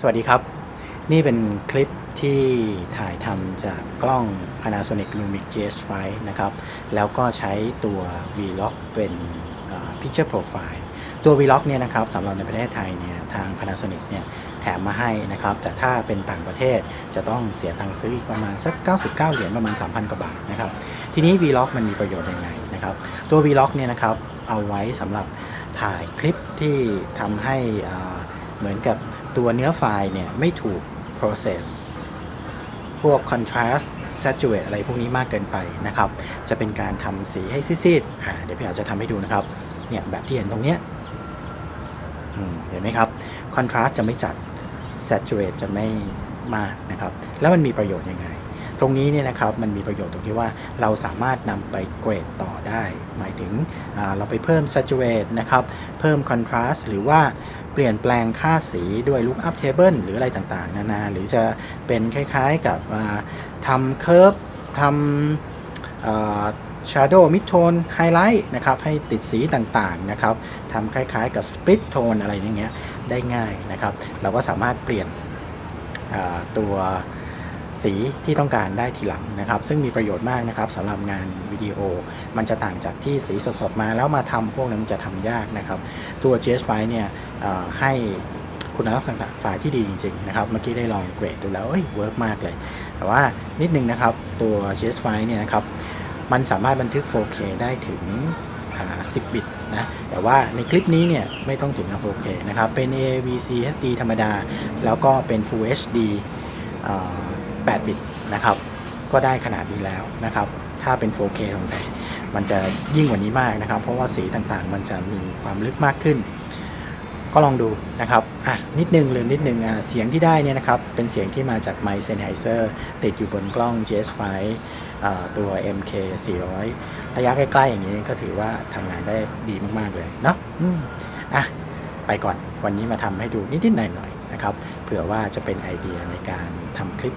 สวัสดีครับ นี่เป็นคลิปที่ถ่ายทำจากกล้อง Panasonic Lumix GH5 นะครับ แล้วก็ใช้ตัว Vlog เป็น Picture Profile ตัว Vlog เนี่ยนะครับสำหรับในประเทศไทยเนี่ยทาง Panasonic เนี่ยแถมมาให้นะครับ แต่ถ้าเป็นต่างประเทศจะต้องเสียตังค์ซื้ออีกประมาณสัก 99 เหรียญประมาณ 3,000 กว่าบาทนะครับ ทีนี้ Vlog มันมีประโยชน์ยังไงนะครับ ตัว Vlog เนี่ยนะครับเอาไว้สำหรับถ่ายคลิปที่ทำให้เหมือนกับ ตัวเนื้อไฟล์เนี่ยไม่ถูก process พวก contrast saturate อะไรพวกนี้มากเกินไปนะครับ จะเป็นการทำสีให้ซีดๆอ่าเดี๋ยวพี่อาจจะทำให้ดูนะครับ เนี่ยแบบที่เห็นตรงเนี้ยเห็นไหมครับ contrast จะไม่จัด saturate จะไม่มากนะครับ แล้วมันมีประโยชน์ยังไง ตรงนี้เนี่ยนะครับมันมีประโยชน์ตรงที่ว่าเราสามารถนำไปเกรดต่อได้ หมายถึงเราไปเพิ่ม saturate นะครับ เพิ่ม contrast หรือว่า เปลี่ยนแปลงค่าสีด้วย lookup table หรืออะไรต่างๆ นานา หรือจะเป็นคล้ายๆกับทำ curve ทำอ่า shadow mid tone highlight นะครับ ให้ติดสีต่างๆ นะครับทำคล้ายๆกับ split tone อะไรอย่างเงี้ยได้ง่ายนะครับ เราก็สามารถเปลี่ยนตัว สีที่ต้องการได้ทีหลังนะครับ ซึ่งมีประโยชน์มากนะครับสำหรับงานวิดีโอ มันจะต่างจากที่สีสดๆมาแล้วมาทำพวกนั้นมันจะทำยากนะครับ ตัว GS5 เนี่ยให้คุณลักษณะไฟล์ที่ดีจริงๆนะครับ เมื่อกี้ได้ลองเกรดดูแล้วเอ้ยเวิร์กมากเลย แต่ว่านิดนึงนะครับตัว GS5 เนี่ยนะครับมันสามารถบันทึก 4K ได้ถึง 10 บิตนะแต่ว่าในคลิปนี้เนี่ยไม่ต้องถึง 4K นะครับ เป็น AVC HD ธรรมดา แล้วก็เป็น Full HD อ่า 8 บิตนะครับ ก็ได้ขนาดนี้แล้วนะครับ ถ้าเป็น 4K ของใจมันจะยิ่งกว่านี้มากนะครับ เพราะว่าสีต่างๆ มันจะมีความลึกมากขึ้น ก็ลองดูนะครับ อะ นิดนึงลืมนิดนึงอะเสียงที่ได้เนี่ยนะครับ เป็นเสียงที่มาจากไมค์เซนไฮเซอร์ติดอยู่บนกล้อง GS5 อ่าตัว MK 400 ระยะใกล้ๆ อย่างนี้ก็ถือว่าทำงานได้ดีมากๆเลยเนาะอะ ไปก่อนวันนี้มาทำให้ดูนิดๆหน่อยๆนะครับ เผื่อว่าจะเป็นไอเดียในการทำคลิป